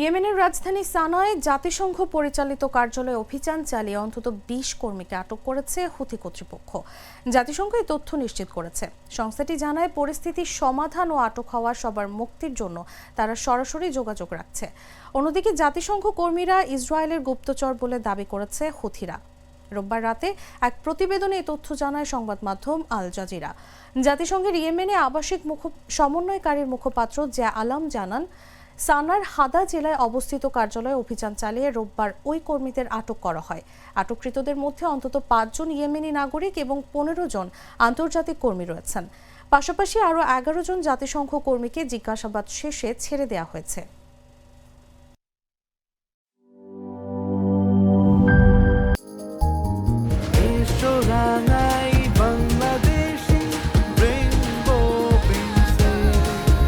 ইয়েমেনের রাজধানী সানায় জাতিসংঘ পরিচালিত কার্যালয়ে অভিযান চালিয়ে অন্তত বিশ কর্মীকে আটক করেছে হুথি কর্তৃপক্ষ। জাতিসংঘ এই তথ্য নিশ্চিত করেছে। সংস্থাটি জানায় পরিস্থিতির সমাধান ও আটক হওয়া সবার মুক্তির জন্য তারা সরাসরি যোগাযোগ রাখছে। অন্যদিকে জাতিসংঘ কর্মীরা ইসরায়েলের গুপ্তচর বলে দাবি করেছে হুথিরা। রোববার রাতে এক প্রতিবেদনে এই তথ্য জানায় সংবাদ মাধ্যম আল জাজিরা। জাতিসংঘের ইয়েমেনে আবাসিক মুখ সমন্বয়কারীর মুখপাত্র জিয়া আলাম জানান সানার হাদা জেলায় অবস্থিত কার্যালয়ে অভিযান চালিয়ে রোববার ওই কর্মীদের আটক করা হয়। আটককৃতদের মধ্যে অন্তত পাঁচজন ইয়েমেনি নাগরিক এবং পনেরো জন আন্তর্জাতিক কর্মী রয়েছেন। পাশাপাশি আরও এগারো জন জাতিসংঘ কর্মীকে জিজ্ঞাসাবাদ শেষে ছেড়ে দেওয়া হয়েছে।